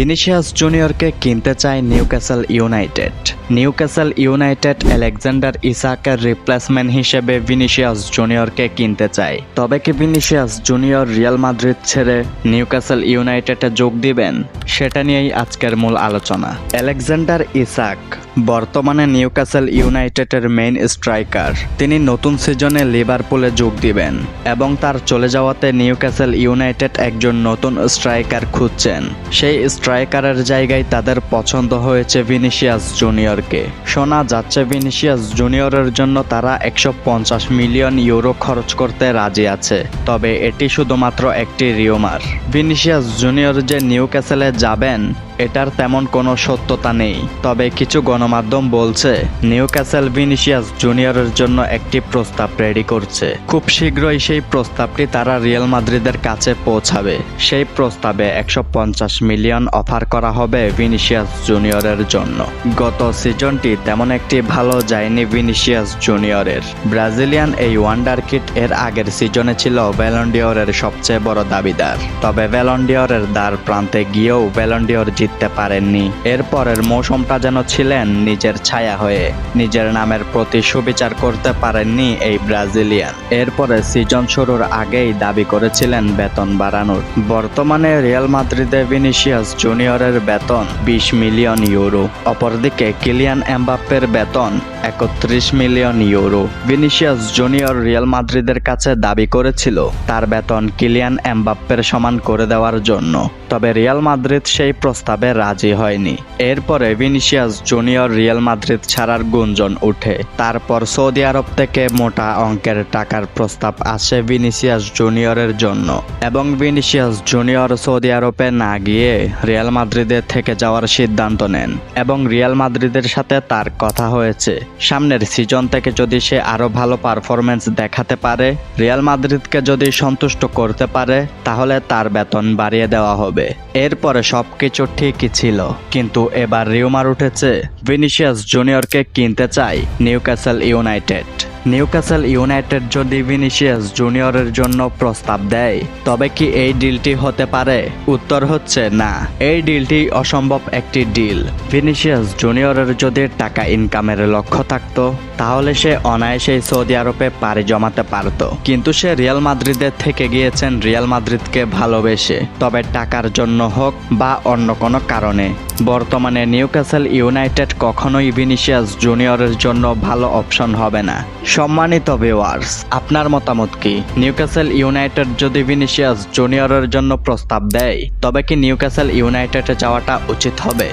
Vinicius জুনিয়রকে কিনতে চায় Newcastle United Newcastle United Alexander ইসাকের replacement হিসেবে ভিনিসিয়াস জুনিয়রকে কিনতে চায়। তবে কি ভিনিসিয়াস জুনিয়র রিয়াল মাদ্রিদ ছেড়ে নিউক্যাসেল ইউনাইটেডে যোগ দিবেন? সেটা নিয়েই আজকের মূল আলোচনা। আলেকজান্ডার ইসাক বর্তমানে নিউক্যাসল ইউনাইটেডের মেইন স্ট্রাইকার। তিনি নতুন সিজনে লিভারপুলে যোগ দিবেন এবং তার চলে যাওয়াতে নিউক্যাসল ইউনাইটেড একজন নতুন স্ট্রাইকার খুঁজছেন। সেই স্ট্রাইকারের জায়গায় তাদের পছন্দ হয়েছে ভিনিসিয়াস জুনিয়রকে। শোনা যাচ্ছে ভিনিসিয়াস জুনিয়রের জন্য তারা একশো পঞ্চাশ মিলিয়ন ইউরো খরচ করতে রাজি আছে, তবে এটি শুধুমাত্র একটি রিওমার ভিনিসিয়াস জুনিয়র যে নিউক্যাসলে যাবেন এটার তেমন কোনো সত্যতা নেই। তবে কিছু গণমাধ্যম বলছে নিউ ক্যাসেল ভিনিসিয়াস জুনিয়রের জন্য একটি প্রস্তাব রেডি করছে। খুব শীঘ্রই সেই প্রস্তাবটি তারা রিয়াল মাদ্রিদের কাছে পৌঁছাবে। সেই প্রস্তাবে একশো পঞ্চাশ মিলিয়ন অফার করা হবে ভিনিসিয়াস জুনিয়রের জন্য। গত সিজনটি তেমন একটি ভালো যায়নি ভিনিসিয়াস জুনিয়রের। ব্রাজিলিয়ান এই ওয়ান্ডার কিট এর আগের সিজনে ছিল ভ্যালন্ডিওরের সবচেয়ে বড় দাবিদার। তবে ভ্যালন্ডিওরের দ্বার প্রান্তে গিয়েও ভ্যালন্ডিওর জিততে পারেননি। এরপরের মৌসুমটা যেন ছিলেন নিজের ছায়া হয়ে। নিজের নামের প্রতি সুবিচার করতে পারেননি এই ব্রাজিলিয়ান। এরপরে সিজন শুরুর আগেই দাবি করেছিলেন বেতন বাড়ানোর। বর্তমানে রিয়াল মাদ্রিদে ভিনিসিয়াস জুনিয়রের বেতন বিশ মিলিয়ন ইউরো। অপরদিকে কিলিয়ান এমবাপ্পের বেতন একত্রিশ million euro. Vinicius Junior Real মাদ্রিদের কাছে দাবি করেছিল তার বেতন কিলিয়ান এমবাপ্পের সমান করে দেওয়ার জন্য। তবে রিয়াল মাদ্রিদ সেই প্রস্তাবে রাজি হয়নি। এরপরে ভিনিসিয়াস জুনিয়র রিয়াল মাদ্রিদ ছাড়ার গুঞ্জন উঠে তারপর সৌদি আরব থেকে মোটা অঙ্কের টাকার প্রস্তাব আসে ভিনিসিয়াস জুনিয়রের জন্য। এবং ভিনিসিয়াস জুনিয়র সৌদি আরবে না গিয়ে রিয়াল মাদ্রিদে থেকে যাওয়ার সিদ্ধান্ত নেন এবং রিয়াল মাদ্রিদের সাথে তার কথা হয়েছে। সামনের সিজন থেকে যদি সে আরও ভালো পারফরমেন্স দেখাতে পারে, রিয়াল মাদ্রিদকে যদি সন্তুষ্ট করতে পারে, তাহলে তার বেতন বাড়িয়ে দেওয়া হবে। এরপরে সবকিছু ঠিকই ছিল। কিন্তু এবার রিউমার উঠেছে। ভিনিসিয়াস জুনিয়রকে কিনতে চায় নিউক্যাসেল ইউনাইটেড। নিউক্যাসল ইউনাইটেড যদি ভিনিসিয়াস জুনিয়রের জন্য প্রস্তাব দেয়, তবে কি এই ডিলটি হতে পারে? উত্তর হচ্ছে না। এই ডিলটি অসম্ভব একটি ডিল। ভিনিসিয়াস জুনিয়রের যদি টাকা ইনকামের লক্ষ্য থাকতো, তাহলে সে অনায়াসেই সৌদি আরবে পাড়ি জমাতে পারত। কিন্তু সে রিয়াল মাদ্রিদের থেকে গিয়েছেন রিয়াল মাদ্রিদকে ভালোবেসে। তবে টাকার জন্য হোক বা অন্য কোনো কারণে, বর্তমানে নিউকাসেল ইউনাইটেড কখনোই ভিনিসিয়াস জুনিয়রের জন্য ভালো অপশন হবে না। সম্মানিত ভিউয়ার্স আপনার মতামত কি? নিউক্যাসেল ইউনাইটেড যদি ভিনিসিয়াস জুনিয়রের জন্য প্রস্তাব দেয়, তবে কি নিউক্যাসেল ইউনাইটেডে যাওয়াটা উচিত হবে?